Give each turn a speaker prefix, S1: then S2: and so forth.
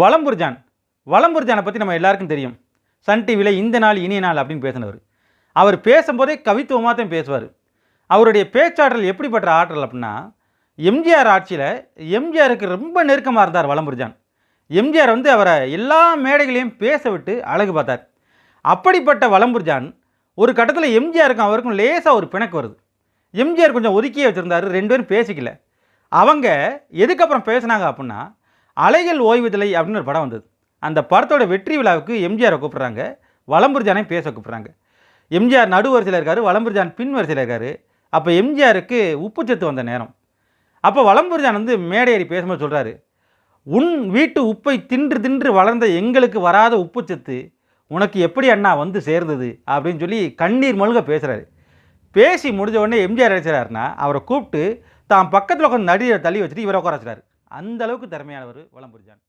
S1: வலம்புர் John. பற்றி நம்ம எல்லாருக்கும் தெரியும். சன் டிவியில் இந்த நாள் இனிய நாள் அப்படின்னு பேசினவர். அவர் பேசும்போதே கவித்துவமாக தான் பேசுவார். அவருடைய பேச்சாற்றல் எப்படிப்பட்ட ஆற்றல் அப்படின்னா எம்ஜிஆர் ஆட்சியில் எம்ஜிஆருக்கு ரொம்ப நெருக்கமாக இருந்தார் வலம்புர்ஜான் எம்ஜிஆர் வந்து அவரை எல்லா மேடைகளையும் பேச விட்டு அழகு பார்த்தார். அப்படிப்பட்ட வலம்புர்ஜான் ஒரு கட்டத்தில் எம்ஜிஆருக்கும் அவருக்கும் லேசாக ஒரு பிணக்கு வருது. எம்ஜிஆர் கொஞ்சம் ஒதுக்கியே வச்சுருந்தாரு ரெண்டு பேரும் பேசிக்கல. அவங்க எதுக்கப்புறம் பேசினாங்க அப்படின்னா அலைகள் ஓய்வுதலை அப்படின்னு ஒரு படம் வந்தது. அந்த படத்தோட வெற்றி விழாவுக்கு எம்ஜிஆரை கூப்பிட்றாங்க. வளம்புர்ஜானை பேச கூப்பிட்றாங்க. எம்ஜிஆர் நடு வரிசையில் இருக்கார் வளம்புர்ஜான் பின் வரிசையில் இருக்கார். அப்போ எம்ஜிஆருக்கு உப்புச்சத்து வந்த நேரம். அப்போ வளம்புர்ஜான் வந்து மேடையேறி பேசும்போது சொல்கிறாரு உன் வீட்டு உப்பை தின்று தின்று வளர்ந்த எங்களுக்கு வராத உப்புச்சத்து உனக்கு எப்படி அண்ணா வந்து சேர்ந்தது? அப்படின்னு சொல்லி கண்ணீர் மல்க பேசுகிறாரு பேசி முடிஞ்ச உடனே எம்ஜிஆர் நினைச்சாருன்னா அவரை கூப்பிட்டு தான் பக்கத்தில் உட்காந்து நடிகரை தள்ளி வச்சுட்டு இவரை உட்கார வச்சுறாரு அந்த அளவுக்கு திறமையானவர் வளம் புரிஞ்சான்